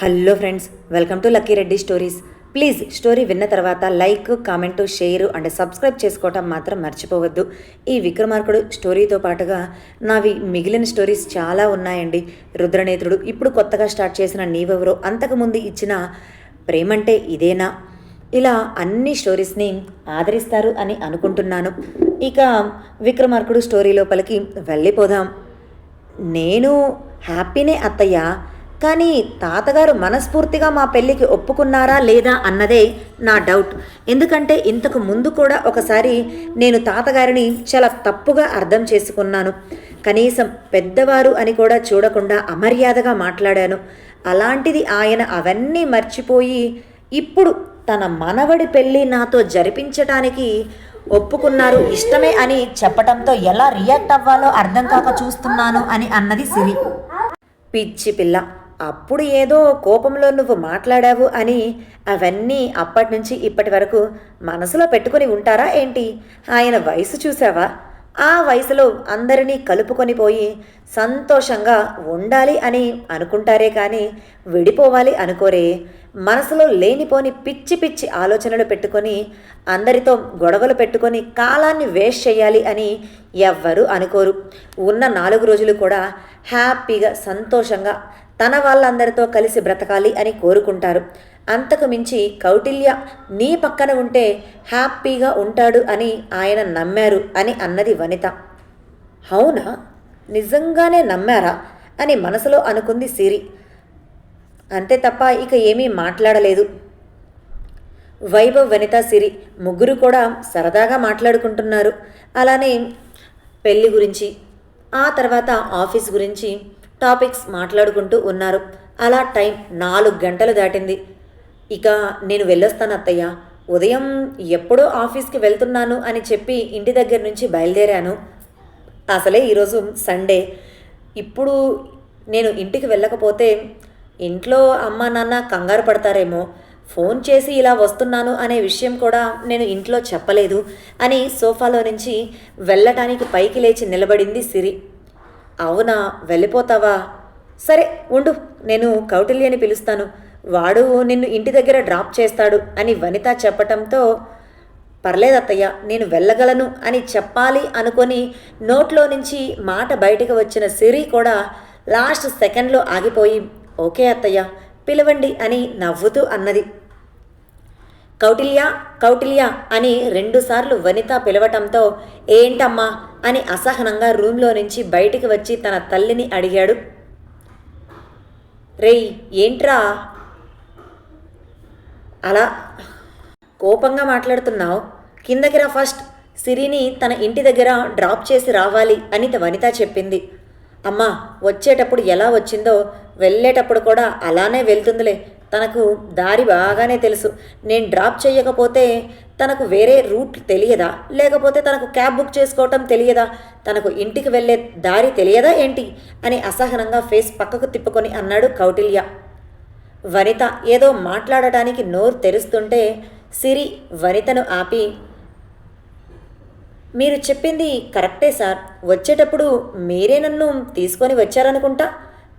Hello friends welcome to Lucky Reddy stories. Please story విన్న తర్వాత like comment share and subscribe చేసుకోవటం మాత్రం మర్చిపోవద్దు. ఈ విక్రమార్కుడు స్టోరీతో పాటుగా నావి మిగిలిన స్టోరీస్ చాలా ఉన్నాయండి. రుద్రనేత్రుడు ఇప్పుడు కొత్తగా స్టార్ట్ చేసిన నీవెవరో అంతకుముందు ఇచ్చిన ప్రేమంటే ఇదేనా? ఇలా అన్ని స్టోరీస్ని ఆదరిస్తారు అని అనుకుంటున్నాను. ఇక విక్రమార్కుడు స్టోరీ లోపలికి వెళ్ళిపోదాం. నేను హ్యాపీనే అత్తయ్య. కానీ తాతగారు మనస్ఫూర్తిగా మా పెళ్ళికి ఒప్పుకున్నారా లేదా అన్నదే నా డౌట్. ఎందుకంటే ఇంతకు ముందు కూడా ఒకసారి నేను తాతగారిని చాలా తప్పుగా అర్థం చేసుకున్నాను. కనీసం పెద్దవారు అని కూడా చూడకుండా అమర్యాదగా మాట్లాడాను. అలాంటిది ఆయన అవన్నీ మర్చిపోయి ఇప్పుడు తన మనవడి పెళ్ళి నాతో జరిపించటానికి ఒప్పుకున్నారు ఇష్టమే అని చెప్పటంతో ఎలా రియాక్ట్ అవ్వాలో అర్థం కాక చూస్తున్నాను అని అన్నది సిరి. పిచ్చి పిల్ల. అప్పుడు ఏదో కోపంలో నువ్వు మాట్లాడావు అని అవన్నీ అప్పటి నుంచి ఇప్పటి వరకు మనసులో పెట్టుకొని ఉంటారా ఏంటి? ఆయన వయసు చూసావా ఆ వయసులో అందరినీ కలుపుకొని పోయి సంతోషంగా ఉండాలి అని అనుకుంటారే కానీ విడిపోవాలి అనుకోరే. మనసులో లేనిపోని పిచ్చి పిచ్చి ఆలోచనలు పెట్టుకొని అందరితో గొడవలు పెట్టుకొని కాలాన్ని వేస్ట్ చేయాలి అని ఎవ్వరూ అనుకోరు. ఉన్న నాలుగు రోజులు కూడా హ్యాపీగా సంతోషంగా తన వాళ్ళందరితో కలిసి బ్రతకాలి అని కోరుకుంటారు. అంతకు మించి కౌటిల్య నీ పక్కన ఉంటే హ్యాపీగా ఉంటాడు అని ఆయన నమ్మారు అని అన్నది వనిత. అవునా? నిజంగానే నమ్మారా? అని మనసులో అనుకుంది సిరి. అంతే తప్ప ఇక ఏమీ మాట్లాడలేదు. వైభవ్ వనిత సిరి ముగ్గురు కూడా సరదాగా మాట్లాడుకుంటున్నారు. అలానే పెళ్ళి గురించి ఆ తర్వాత ఆఫీస్ గురించి టాపిక్స్ మాట్లాడుకుంటూ ఉన్నారు. అలా టైం నాలుగు గంటలు దాటింది. ఇక నేను వెళ్ళొస్తాను అత్తయ్య ఉదయం ఎప్పుడో ఆఫీస్కి వెళ్తున్నాను అని చెప్పి ఇంటి దగ్గర నుంచి బయలుదేరాను. అసలే ఈరోజు సండే. ఇప్పుడు నేను ఇంటికి వెళ్ళకపోతే ఇంట్లో అమ్మ నాన్న కంగారు పడతారేమో. ఫోన్ చేసి ఇలా వస్తున్నాను అనే విషయం కూడా నేను ఇంట్లో చెప్పలేదు అని సోఫాలో నుంచి వెళ్ళటానికి పైకి లేచి నిలబడింది సిరి. అవునా? వెళ్ళిపోతావా? సరే ఉండు. నేను కౌటిల్యని పిలుస్తాను. వాడు నిన్ను ఇంటి దగ్గర డ్రాప్ చేస్తాడు అని వనిత చెప్పటంతో పర్లేదత్తయ్య నేను వెళ్ళగలను అని చెప్పాలి అనుకొని నోట్లో నుంచి మాట బయటకు వచ్చిన సిరి కూడా లాస్ట్ సెకండ్లో ఆగిపోయి ఓకే అత్తయ్య పిలవండి అని నవ్వుతూ అన్నది. కౌటిల్య కౌటిల్య అని రెండుసార్లు వనిత పిలవటంతో ఏంటమ్మా అని అసహనంగా రూమ్లో నుంచి బయటికి వచ్చి తన తల్లిని అడిగాడు. రేయ్ ఏంట్రా? అలా కోపంగా మాట్లాడుతున్నావు. కిందకి రా ఫస్ట్. సిరిని తన ఇంటి దగ్గర డ్రాప్ చేసి రావాలి అని వనిత చెప్పింది. అమ్మా వచ్చేటప్పుడు ఎలా వచ్చిందో వెళ్ళేటప్పుడు కూడా అలానే వెళ్తుందిలే. తనకు దారి బాగానే తెలుసు. నేను డ్రాప్ చేయకపోతే తనకు వేరే రూట్ తెలియదా? లేకపోతే తనకు క్యాబ్ బుక్ చేసుకోవటం తెలియదా? తనకు ఇంటికి వెళ్ళే దారి తెలియదా ఏంటి? అని అసహనంగా ఫేస్ పక్కకు తిప్పుకొని అన్నాడు కౌటిల్య. వనిత ఏదో మాట్లాడటానికి నోరు తెరుస్తుంటే సిరి వనితను ఆపి మీరు చెప్పింది కరెక్టే సార్. వచ్చేటప్పుడు మీరే నన్ను తీసుకొని వచ్చారనుకుంటా?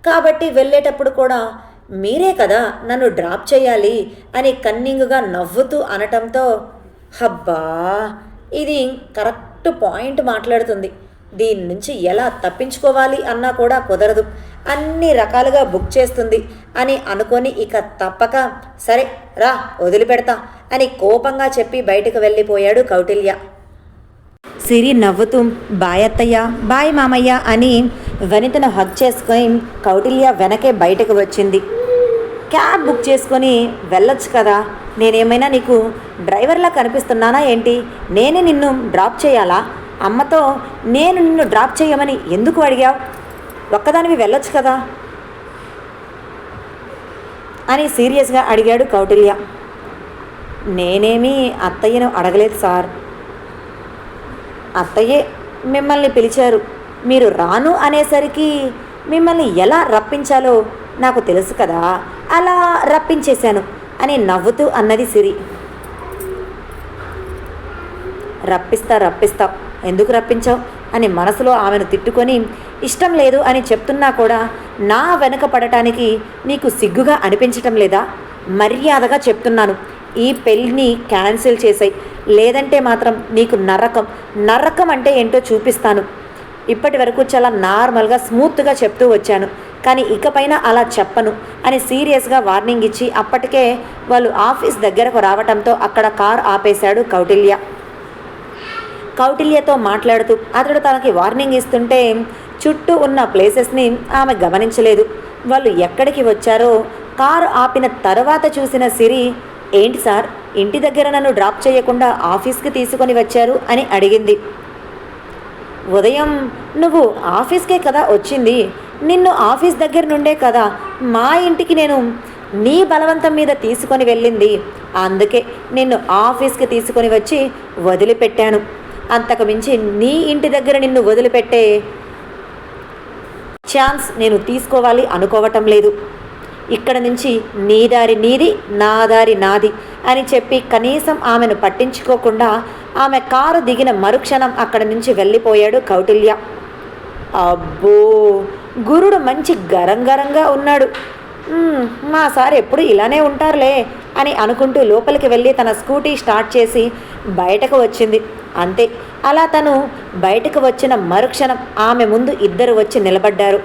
కాబట్టి వెళ్ళేటప్పుడు కూడా మీరే కదా నన్ను డ్రాప్ చేయాలి అని కన్నింగ్గా నవ్వుతూ అనటంతో హబ్బా ఇది కరెక్ట్ పాయింట్ మాట్లాడుతుంది. దీని నుంచి ఎలా తప్పించుకోవాలి అన్నా కూడా కుదరదు. అన్ని రకాలుగా బుక్ చేస్తుంది అని అనుకొని ఇక తప్పక సరే రా వదిలిపెడతా అని కోపంగా చెప్పి బయటకు వెళ్ళిపోయాడు కౌటిల్య. సిరి నవ్వుతూ బాయ్ అత్తయ్య బాయ్ మామయ్య అని వనితను హగ్ చేసుకొని కౌటిల్య వెనకే బయటకు వచ్చింది. క్యాబ్ బుక్ చేసుకొని వెళ్ళొచ్చు కదా. నేనేమైనా నీకు డ్రైవర్లా కనిపిస్తున్నానా ఏంటి? నేనే నిన్ను డ్రాప్ చేయాలా? అమ్మతో నేను నిన్ను డ్రాప్ చేయమని ఎందుకు అడిగావు? ఒక్కదానివి వెళ్ళొచ్చు కదా. అని సీరియస్గా అడిగాడు కౌటిల్య. నేనేమీ అత్తయ్యను అడగలేదు సార్. అత్తయ్యే మిమ్మల్ని పిలిచారు. మీరు రాను అనేసరికి మిమ్మల్ని ఎలా రప్పించాలో నాకు తెలుసు కదా అలా రప్పించేశాను అని నవ్వుతూ అన్నది సిరి. రప్పిస్తా రప్పిస్తావు ఎందుకు రప్పించావు? అని మనసులో ఆమెను తిట్టుకొని ఇష్టం లేదు అని చెప్తున్నా కూడా నా వెనుక పడటానికి నీకు సిగ్గుగా అనిపించటం లేదా? మర్యాదగా చెప్తున్నాను. ఈ పెళ్ళిని క్యాన్సిల్ చేసాయి. లేదంటే మాత్రం నీకు నరకం నరకం అంటే ఏంటో చూపిస్తాను. ఇప్పటి వరకు చాలా నార్మల్గా స్మూత్గా చెప్తూ వచ్చాను. కానీ ఇకపైన అలా చెప్పను అని సీరియస్గా వార్నింగ్ ఇచ్చి అప్పటికే వాళ్ళు ఆఫీస్ దగ్గరకు రావటంతో అక్కడ కార్ ఆపేశాడు కౌటిల్య. కౌటిల్యతో మాట్లాడుతూ అతడు తనకి వార్నింగ్ ఇస్తుంటే చుట్టూ ఉన్న ప్లేసెస్ని ఆమె గమనించలేదు. వాళ్ళు ఎక్కడికి వచ్చారో కారు ఆపిన తర్వాత చూసిన సిరి ఏంటి సార్ ఇంటి దగ్గర నన్ను డ్రాప్ చేయకుండా ఆఫీస్కి తీసుకొని వచ్చారు? అని అడిగింది. ఉదయం నువ్వు ఆఫీస్కే కదా వచ్చింది నిన్ను ఆఫీస్ దగ్గర నుండే కదా మా ఇంటికి నేను నీ బలవంతం మీద తీసుకొని వెళ్ళింది. అందుకే నిన్ను ఆఫీస్కి తీసుకొని వచ్చి వదిలిపెట్టాను. అంతకు మించి నీ ఇంటి దగ్గర నిన్ను వదిలిపెట్టే ఛాన్స్ నేను తీసుకోవాలి అనుకోవటం లేదు. ఇక్కడ నుంచి నీ దారి నీది నా దారి నాది అని చెప్పి కనీసం ఆమెను పట్టించుకోకుండా ఆమె కారు దిగిన మరుక్షణం అక్కడి నుంచి వెళ్ళిపోయాడు కౌటిల్య. అబ్బో! గురుడు మంచి గరంగరంగా ఉన్నాడు. మా సార్ ఎప్పుడు ఇలానే ఉంటారులే అని అనుకుంటూ లోపలికి వెళ్ళి తన స్కూటీ స్టార్ట్ చేసి బయటకు వచ్చింది. అంతే అలా తను బయటకు వచ్చిన మరుక్షణం ఆమె ముందు ఇద్దరు వచ్చి నిలబడ్డారు.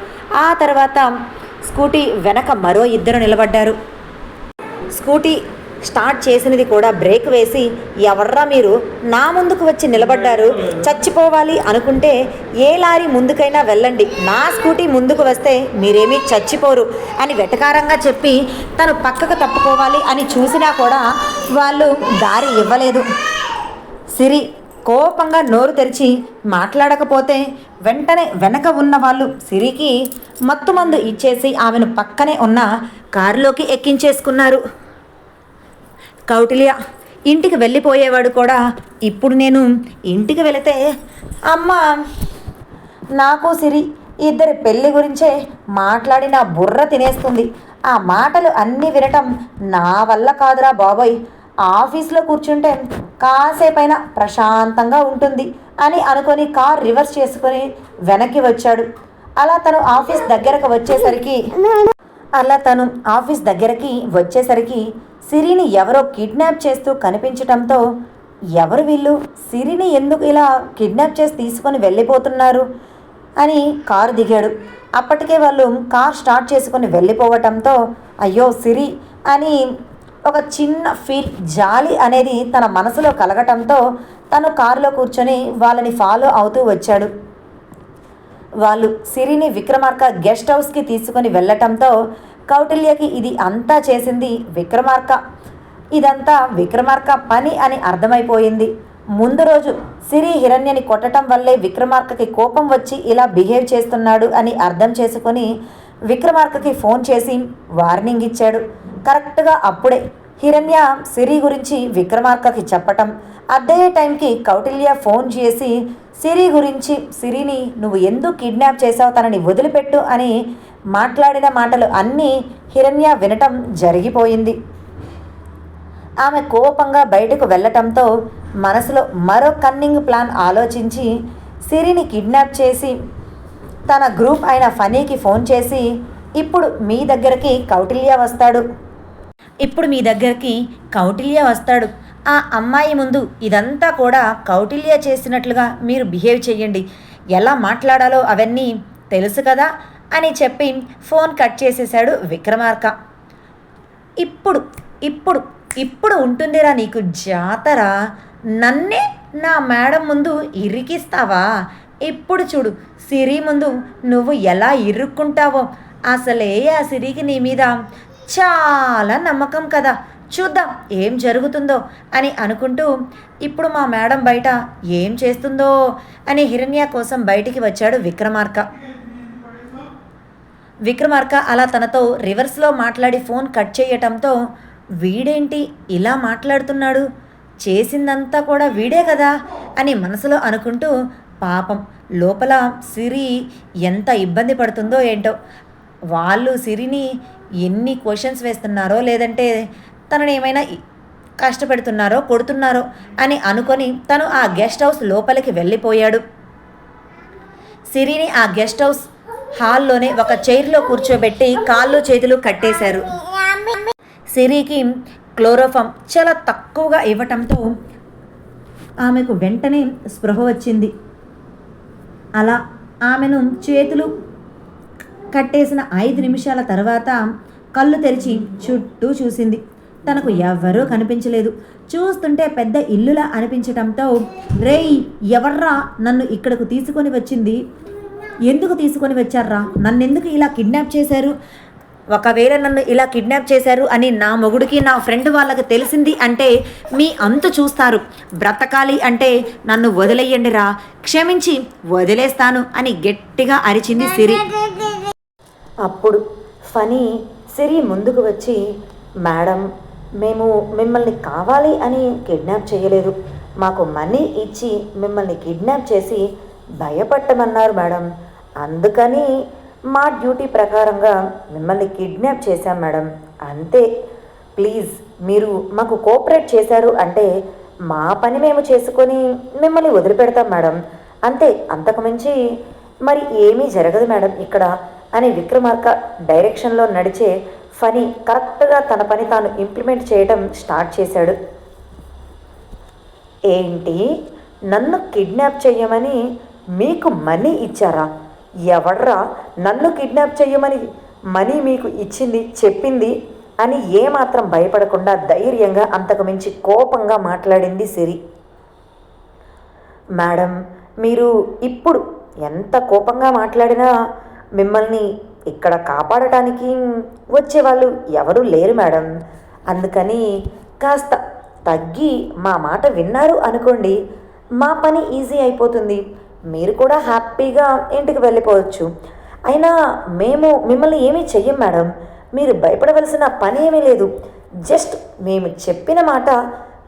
ఆ తర్వాత స్కూటీ వెనక మరో ఇద్దరు నిలబడ్డారు. స్కూటీ స్టార్ట్ చేసినది కూడా బ్రేక్ వేసి ఎవర్రా మీరు? నా ముందుకు వచ్చి నిలబడ్డారు. చచ్చిపోవాలి అనుకుంటే ఏ లారీ ముందుకైనా వెళ్ళండి. నా స్కూటీ ముందుకు వస్తే మీరేమీ చచ్చిపోరు అని వెటకారంగా చెప్పి తను పక్కకు తప్పుకోవాలి అని చూసినా కూడా వాళ్ళు దారి ఇవ్వలేదు. సిరి కోపంగా నోరు తెరిచి మాట్లాడకపోతే వెంటనే వెనక ఉన్న వాళ్ళు సిరికి మత్తుమందు ఇచ్చేసి ఆమెను పక్కనే ఉన్న కారులోకి ఎక్కించేసుకున్నారు. కౌటిల్య ఇంటికి వెళ్ళిపోయేవాడు కూడా ఇప్పుడు నేను ఇంటికి వెళితే అమ్మ నాకు సిరి ఇద్దరి పెళ్ళి గురించే మాట్లాడి నా బుర్ర తినేస్తుంది. ఆ మాటలు అన్నీ వినటం నా వల్ల కాదురా బాబోయ్. ఆఫీస్లో కూర్చుంటే కాసేపైనా ప్రశాంతంగా ఉంటుంది అని అనుకొని కార్ రివర్స్ చేసుకొని వెనక్కి వచ్చాడు. అలా తను ఆఫీస్ దగ్గరకు వచ్చేసరికి అలా తను ఆఫీస్ దగ్గరికి వచ్చేసరికి సిరిని ఎవరో కిడ్నాప్ చేస్తూ కనిపించటంతో ఎవరు వీళ్ళు? సిరిని ఎందుకు ఇలా కిడ్నాప్ చేసి తీసుకొని వెళ్ళిపోతున్నారు? అని కారు దిగాడు. అప్పటికే వాళ్ళు కార్ స్టార్ట్ చేసుకొని వెళ్ళిపోవటంతో అయ్యో సిరి అని ఒక చిన్న ఫీల్ జాలి అనేది తన మనసులో కలగటంతో తను కారులో కూర్చొని వాళ్ళని ఫాలో అవుతూ వచ్చాడు. వాళ్ళు సిరిని విక్రమార్క గెస్ట్ హౌస్కి తీసుకుని వెళ్ళటంతో కౌటిల్యకి ఇది అంతా చేసింది విక్రమార్క. ఇదంతా విక్రమార్క పని అని అర్థమైపోయింది. ముందు రోజు సిరి హిరణ్యని కొట్టడం వల్లే విక్రమార్కకి కోపం వచ్చి ఇలా బిహేవ్ చేస్తున్నాడు అని అర్థం చేసుకొని విక్రమార్కకి ఫోన్ చేసి వార్నింగ్ ఇచ్చాడు. కరెక్ట్గా అప్పుడే హిరణ్య సిరి గురించి విక్రమార్కకి చెప్పటం. అదే టైంకి కౌటిల్య ఫోన్ చేసి సిరి గురించి సిరిని నువ్వు ఎందుకు కిడ్నాప్ చేసావు తనని వదిలిపెట్టు అని మాట్లాడిన మాటలు అన్నీ హిరణ్య వినటం జరిగిపోయింది. ఆమె కోపంగా బయటకు వెళ్ళటంతో మనసులో మరో కన్నింగ్ ప్లాన్ ఆలోచించి సిరిని కిడ్నాప్ చేసి తన గ్రూప్ అయిన ఫనీకి ఫోన్ చేసి ఇప్పుడు మీ దగ్గరికి కౌటిల్య వస్తాడు. ఇప్పుడు మీ దగ్గరికి కౌటిల్య వస్తాడు. ఆ అమ్మాయి ముందు ఇదంతా కూడా కౌటిల్య చేసినట్లుగా మీరు బిహేవ్ చేయండి ఎలా మాట్లాడాలో అవన్నీ తెలుసు కదా అని చెప్పి ఫోన్ కట్ చేసేశాడు విక్రమార్క. ఇప్పుడు ఇప్పుడు ఇప్పుడు ఉంటుందిరా నీకు జాతర. నన్నే నా మేడం ముందు ఇరికిస్తావా? ఇప్పుడు చూడు సిరి ముందు నువ్వు ఎలా ఇరుక్కుంటావో. అసలే ఆ సిరికి నీ మీద చాలా నమ్మకం కదా. చూద్దాం ఏం జరుగుతుందో అని అనుకుంటూ ఇప్పుడు మా మేడం బయట ఏం చేస్తుందో? అని హిరణ్య కోసం బయటికి వచ్చాడు విక్రమార్క. విక్రమార్క అలా తనతో రివర్స్లో మాట్లాడి ఫోన్ కట్ చేయటంతో వీడేంటి ఇలా మాట్లాడుతున్నాడు? చేసిందంతా కూడా వీడే కదా? అని మనసులో అనుకుంటూ పాపం లోపల సిరి ఎంత ఇబ్బంది పడుతుందో ఏంటో? వాళ్ళు సిరిని ఎన్ని క్వశ్చన్స్ వేస్తున్నారో లేదంటే తనని ఏమైనా కష్టపెడుతున్నారో కొడుతున్నారో అని అనుకొని తను ఆ గెస్ట్ హౌస్ లోపలికి వెళ్ళిపోయాడు. సిరిని ఆ గెస్ట్ హౌస్ హాల్లోనే ఒక చైర్లో కూర్చోబెట్టి కాళ్ళు చేతులు కట్టేశారు. సిరికి క్లోరోఫామ్ చాలా తక్కువగా ఇవ్వటంతో ఆమెకు వెంటనే స్పృహ వచ్చింది. అలా ఆమెను చేతులు కట్టేసిన ఐదు నిమిషాల తర్వాత కళ్ళు తెరిచి చుట్టూ చూసింది. తనకు ఎవ్వరూ కనిపించలేదు. చూస్తుంటే పెద్ద ఇల్లులా అనిపించటంతో రేయ్ ఎవర్రా నన్ను ఇక్కడకు తీసుకొని వచ్చింది? ఎందుకు తీసుకొని వచ్చారా నన్నెందుకు ఇలా కిడ్నాప్ చేశారు? ఒకవేళ నన్ను ఇలా కిడ్నాప్ చేశారు అని నా మొగుడికి నా ఫ్రెండ్ వాళ్ళకి తెలిసింది అంటే మీ అంతు చూస్తారు. బ్రతకాలి అంటే నన్ను వదిలేయండి రా క్షమించి వదిలేస్తాను అని గట్టిగా అరిచింది సిరి. అప్పుడు ఫనీ సిరి ముందుకు వచ్చి మేడం మేము మిమ్మల్ని కావాలి అని కిడ్నాప్ చేయలేదు. మాకు మనీ ఇచ్చి మిమ్మల్ని కిడ్నాప్ చేసి భయపట్టమన్నారు మేడం. అందుకని మా డ్యూటీ ప్రకారంగా మిమ్మల్ని కిడ్నాప్ చేశాం మేడం. అంతే. ప్లీజ్ మీరు మాకు కోఆపరేట్ చేశారు అంటే మా పని మేము చేసుకొని మిమ్మల్ని వదిలిపెడతాం మేడం. అంతే. అంతకుమించి మరి ఏమీ జరగదు మేడం ఇక్కడ అని విక్రమార్క డైరెక్షన్లో నడిచే ఫనీ కరెక్ట్గా తన పని తాను ఇంప్లిమెంట్ చేయడం స్టార్ట్ చేశాడు. ఏంటి? నన్ను కిడ్నాప్ చేయమని మీకు మనీ ఇచ్చారా? ఎవడ్రా నన్ను కిడ్నాప్ చేయమని మనీ మీకు ఇచ్చింది చెప్పింది అని ఏమాత్రం భయపడకుండా ధైర్యంగా అంతకు మించి కోపంగా మాట్లాడింది సిరి. మేడం మీరు ఇప్పుడు ఎంత కోపంగా మాట్లాడినా మిమ్మల్ని ఇక్కడ కాపాడటానికి వచ్చేవాళ్ళు ఎవరూ లేరు మేడం. అందుకని కాస్త తగ్గి మా మాట విన్నారు అనుకోండి మా పని ఈజీ అయిపోతుంది. మీరు కూడా హ్యాపీగా ఇంటికి వెళ్ళిపోవచ్చు. అయినా మేము మిమ్మల్ని ఏమీ చెయ్యం మేడం. మీరు భయపడవలసిన పని ఏమీ లేదు. జస్ట్ మేము చెప్పిన మాట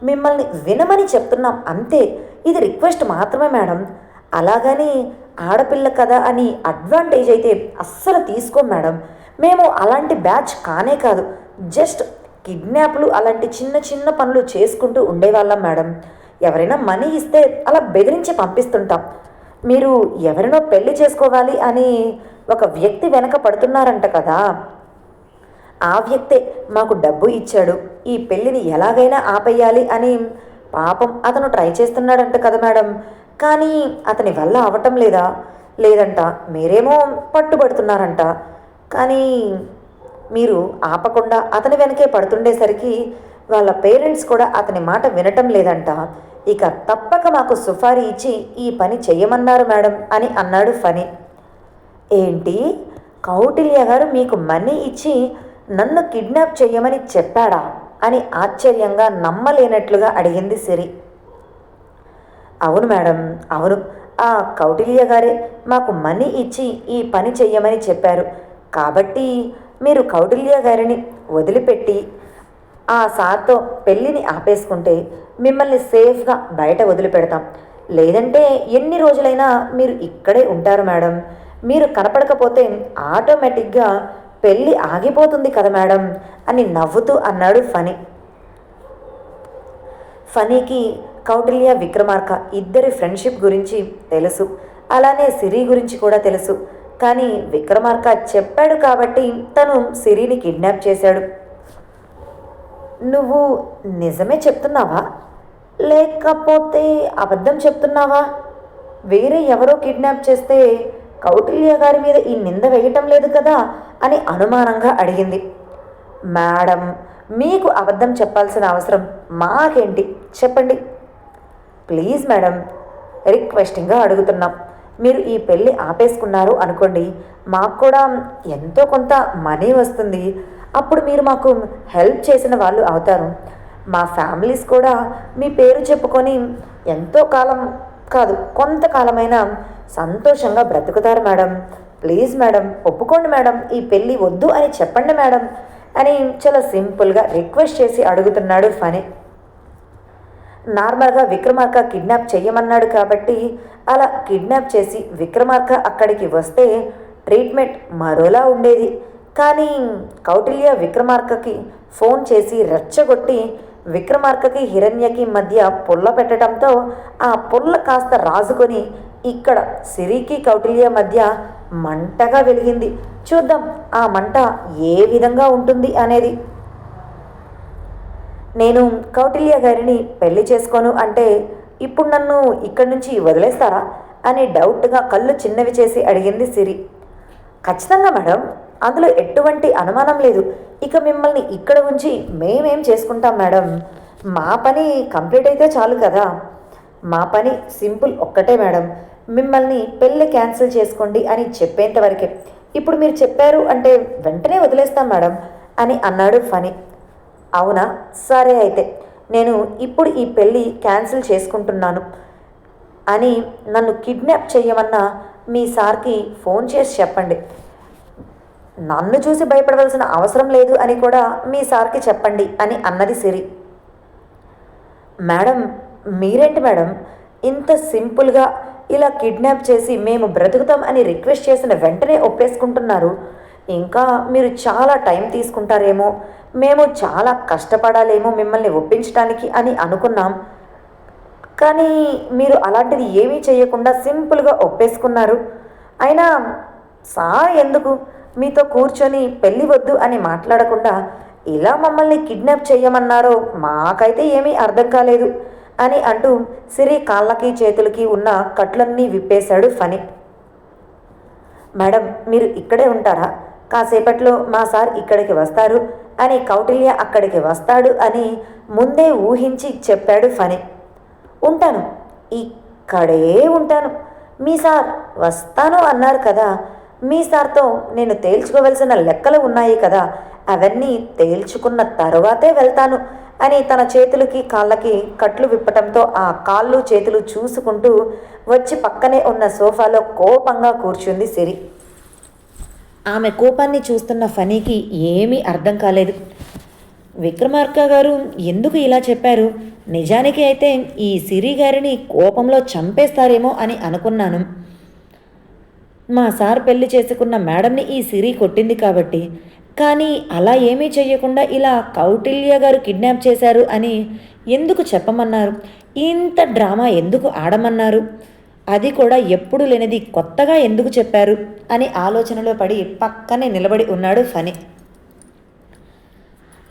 మిమ్మల్ని వినమని చెప్తున్నాం అంతే. ఇది రిక్వెస్ట్ మాత్రమే మేడం. అలాగని ఆడపిల్ల కదా అని అడ్వాంటేజ్ అయితే అస్సలు తీసుకోం మేడం. మేము అలాంటి బ్యాచ్ కానే కాదు. జస్ట్ కిడ్నాప్లు అలాంటి చిన్న చిన్న పనులు చేసుకుంటూ ఉండేవాళ్ళం మేడం. ఎవరైనా మనీ ఇస్తే అలా బెదిరించి పంపిస్తుంటాం. మీరు ఎవరినో పెళ్ళి చేసుకోవాలి అని ఒక వ్యక్తి వెనక పడుతున్నారంట కదా. ఆ వ్యక్తే మాకు డబ్బు ఇచ్చాడు. ఈ పెళ్ళిని ఎలాగైనా ఆపేయాలి అని పాపం అతను ట్రై చేస్తున్నాడంట కదా మేడం. కానీ అతని వల్ల అవటం లేదా? లేదంట. మీరేమో పట్టుబడుతున్నారంట. కానీ మీరు ఆపకుండా అతని వెనకే పడుతుండేసరికి వాళ్ళ పేరెంట్స్ కూడా అతని మాట వినటం లేదంట. ఇక తప్పక మాకు సుఫారీ ఇచ్చి ఈ పని చెయ్యమన్నారు మేడం అని అన్నాడు ఫనీ ఏంటి? కౌటిల్య గారు మీకు మనీ ఇచ్చి నన్ను కిడ్నాప్ చేయమని చెప్పాడా? అని ఆశ్చర్యంగా నమ్మలేనట్లుగా అడిగింది సిరి. అవును మేడం అవును. ఆ కౌటిల్య గారే మాకు మనీ ఇచ్చి ఈ పని చెయ్యమని చెప్పారు. కాబట్టి మీరు కౌటిల్య గారిని వదిలిపెట్టి ఆ సార్తో పెళ్ళిని ఆపేసుకుంటే మిమ్మల్ని సేఫ్గా బయట వదిలిపెడతాం. లేదంటే ఎన్ని రోజులైనా మీరు ఇక్కడే ఉంటారు మేడం. మీరు కనపడకపోతే ఆటోమేటిక్గా పెళ్ళి ఆగిపోతుంది కదా మేడం అని నవ్వుతూ అన్నాడు ఫనీ ఫనీకి కౌటిల్య విక్రమార్క ఇద్దరి ఫ్రెండ్షిప్ గురించి తెలుసు. అలానే సిరి గురించి కూడా తెలుసు. కానీ విక్రమార్క చెప్పాడు కాబట్టి తను సిరిని కిడ్నాప్ చేశాడు. నువ్వు నిజమే చెప్తున్నావా? లేకపోతే అబద్ధం చెప్తున్నావా? వేరే ఎవరో కిడ్నాప్ చేస్తే కౌటిల్య గారి మీద ఈ నింద వేయటం లేదు కదా అని అనుమానంగా అడిగింది. మేడం మీకు అబద్ధం చెప్పాల్సిన అవసరం మాకేంటి? చెప్పండి. ప్లీజ్ మేడం రిక్వెస్టింగ్గా అడుగుతున్నాం. మీరు ఈ పెళ్ళి ఆపేసుకున్నారు అనుకోండి మాకు కూడా ఎంతో కొంత మనీ వస్తుంది. అప్పుడు మీరు మాకు హెల్ప్ చేసిన వాళ్ళు అవుతారు. మా ఫ్యామిలీస్ కూడా మీ పేరు చెప్పుకొని ఎంతో కాలం కాదు కొంతకాలమైనా సంతోషంగా బ్రతుకుతారు మేడం. ప్లీజ్ మేడం ఒప్పుకోండి మేడం ఈ పెళ్ళి వద్దు అని చెప్పండి మేడం. అని చాలా సింపుల్గా రిక్వెస్ట్ చేసి అడుగుతున్నాడు ఫనీ నార్మల్గా విక్రమార్క కిడ్నాప్ చేయమన్నాడు కాబట్టి అలా కిడ్నాప్ చేసి విక్రమార్క అక్కడికి వస్తే ట్రీట్మెంట్ మరోలా ఉండేది. కానీ కౌటిల్య విక్రమార్కకి ఫోన్ చేసి రెచ్చగొట్టి విక్రమార్కకి హిరణ్యకి మధ్య పుల్ల పెట్టడంతో ఆ పుల్ల కాస్త రాజుకొని ఇక్కడ సిరికి కౌటిల్య మధ్య మంటగా వెలిగింది. చూద్దాం ఆ మంట ఏ విధంగా ఉంటుంది అనేది. నేను కౌటిల్య గారిని పెళ్ళి చేసుకోను అంటే ఇప్పుడు నన్ను ఇక్కడి నుంచి వదిలేస్తారా అని డౌట్గా కళ్ళు చిన్నవి చేసి అడిగింది సిరి. ఖచ్చితంగా మేడం అందులో ఎటువంటి అనుమానం లేదు. ఇక మిమ్మల్ని ఇక్కడ ఉంచి మేమేం చేసుకుంటాం మేడం? మా పని కంప్లీట్ అయితే చాలు కదా. మా పని సింపుల్ ఒక్కటే మేడం. మిమ్మల్ని పెళ్ళి క్యాన్సిల్ చేసుకోండి అని చెప్పేంతవరకే. ఇప్పుడు మీరు చెప్పారు అంటే వెంటనే వదిలేస్తాం మేడం అని అన్నాడు ఫని అవునా? సరే అయితే నేను ఇప్పుడు ఈ పెళ్ళి క్యాన్సిల్ చేసుకుంటున్నాను అని నన్ను కిడ్నాప్ చేయమన్నా మీ సార్కి ఫోన్ చేసి చెప్పండి. నన్ను చూసి భయపడవలసిన అవసరం లేదు అని కూడా మీ సార్కి చెప్పండి అని అన్నది సిరి. మేడం మీరేంటి మేడం? ఇంత సింపుల్గా ఇలా కిడ్నాప్ చేసి మేము బ్రతుకుతాం అని రిక్వెస్ట్ చేసిన వెంటనే ఒప్పేసుకుంటున్నారు. ఇంకా మీరు చాలా టైం తీసుకుంటారేమో మేము చాలా కష్టపడాలేమో మిమ్మల్ని ఒప్పించడానికి అని అనుకున్నాం. కానీ మీరు అలాంటిది ఏమీ చేయకుండా సింపుల్గా ఒప్పేసుకున్నారు. అయినా సార్ ఎందుకు? మీతో కూర్చొని పెళ్ళి వద్దు అని మాట్లాడకుండా ఇలా మమ్మల్ని కిడ్నాప్ చేయమన్నారో మాకైతే ఏమీ అర్థం కాలేదు. అని అంటూ సిరి కాళ్ళకి చేతులకి ఉన్న కట్లన్నీ విప్పేశాడు ఫణి. మేడం మీరు ఇక్కడే ఉంటారా? కాసేపట్లో మా సార్ ఇక్కడికి వస్తారు అని కౌటిల్య అక్కడికి వస్తాడు అని ముందే ఊహించి చెప్పాడు ఫణి. ఉంటాను ఇక్కడే ఉంటాను. మీ సార్ వస్తాను అన్నారు కదా మీ సార్తో నేను తేల్చుకోవలసిన లెక్కలు ఉన్నాయి కదా అవన్నీ తేల్చుకున్న తరువాతే వెళ్తాను అని తన చేతులకి కాళ్ళకి కట్లు విప్పటంతో ఆ కాళ్ళు చేతులు చూసుకుంటూ వచ్చి పక్కనే ఉన్న సోఫాలో కోపంగా కూర్చుంది సిరి. ఆమె కోపాన్ని చూస్తున్న ఫనీకి ఏమీ అర్థం కాలేదు. విక్రమార్క గారు ఎందుకు ఇలా చెప్పారు? నిజానికి అయితే ఈ సిరి గారిని కోపంలో చంపేస్తారేమో అని అనుకున్నాను. మా సార్ పెళ్ళి చేసుకున్న మేడంని ఈ సిరి కొట్టింది కాబట్టి కానీ అలా ఏమీ చేయకుండా ఇలా కౌటిల్య గారు కిడ్నాప్ చేశారు అని ఎందుకు చెప్పమన్నారు? ఇంత డ్రామా ఎందుకు ఆడమన్నారు? అది కూడా ఎప్పుడు లేనిది కొత్తగా ఎందుకు చెప్పారు? అని ఆలోచనలో పడి పక్కనే నిలబడి ఉన్నాడు ఫని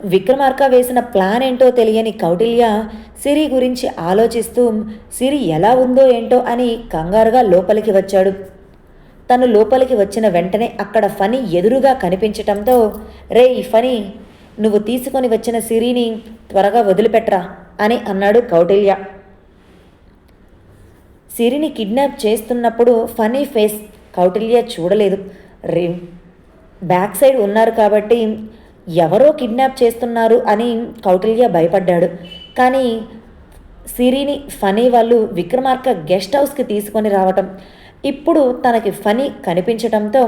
విక్రమార్క వేసిన ప్లాన్ ఏంటో తెలియని కౌటిల్య సిరి గురించి ఆలోచిస్తూ సిరి ఎలా ఉందో ఏంటో అని కంగారుగా లోపలికి వచ్చాడు. తను లోపలికి వచ్చిన వెంటనే అక్కడ ఫనీ ఎదురుగా కనిపించటంతో రే ఫనీ నువ్వు తీసుకొని వచ్చిన సిరిని త్వరగా వదిలిపెట్రా అని అన్నాడు కౌటిల్య. సిరిని కిడ్నాప్ చేస్తున్నప్పుడు ఫనీ ఫేస్ కౌటిల్య చూడలేదు. రే బ్యాక్ సైడ్ ఉన్నారు కాబట్టి ఎవరో కిడ్నాప్ చేస్తున్నారు అని కౌటిల్య భయపడ్డాడు. కానీ సిరిని ఫనీ వాళ్ళు విక్రమార్క గెస్ట్ హౌస్కి తీసుకొని రావటం ఇప్పుడు తనకి ఫనీ కనిపించటంతో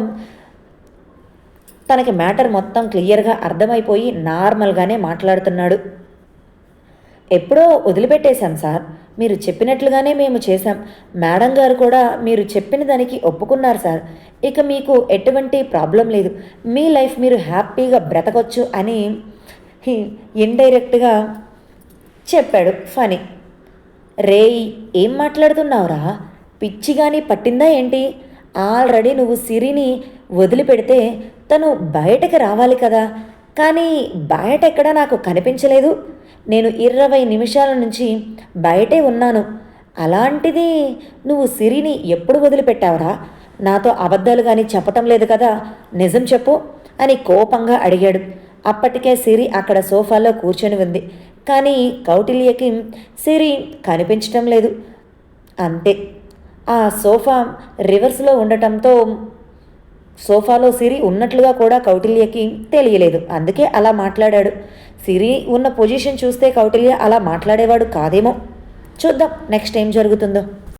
తనకి మ్యాటర్ మొత్తం క్లియర్గా అర్థమైపోయి నార్మల్గానే మాట్లాడుతున్నాడు. ఎప్పుడో వదిలిపెట్టేశాం సార్. మీరు చెప్పినట్లుగానే మేము చేశాం. మేడం గారు కూడా మీరు చెప్పిన దానికి ఒప్పుకున్నారు సార్. ఇక మీకు ఎటువంటి ప్రాబ్లం లేదు. మీ లైఫ్ మీరు హ్యాపీగా బ్రతకొచ్చు అని ఇండైరెక్ట్గా చెప్పాడు ఫనీ. రేయ్ ఏం మాట్లాడుతున్నావురా? పిచ్చి కానీ పట్టిందా ఏంటి? ఆల్రెడీ నువ్వు సిరిని వదిలిపెడితే తను బయటకు రావాలి కదా. కానీ బయట ఎక్కడా నాకు కనిపించలేదు. నేను ఇరవై నిమిషాల నుంచి బయటే ఉన్నాను. అలాంటిది నువ్వు సిరిని ఎప్పుడు వదిలిపెట్టావురా? నాతో అబద్ధాలు కానీ చెప్పటం లేదు కదా. నిజం చెప్పు అని కోపంగా అడిగాడు. అప్పటికే సిరి అక్కడ సోఫాలో కూర్చొని ఉంది. కానీ కౌటిల్యకి సిరి కనిపించటం లేదు. అంతే. ఆ సోఫా రివర్స్లో ఉండటంతో సోఫాలో సిరి ఉన్నట్లుగా కూడా కౌటిల్యకి తెలియలేదు. అందుకే అలా మాట్లాడాడు. సిరి ఉన్న పొజిషన్ చూస్తే కౌటిల్య అలా మాట్లాడేవాడు కాదేమో. చూద్దాం నెక్స్ట్ ఏం జరుగుతుందో.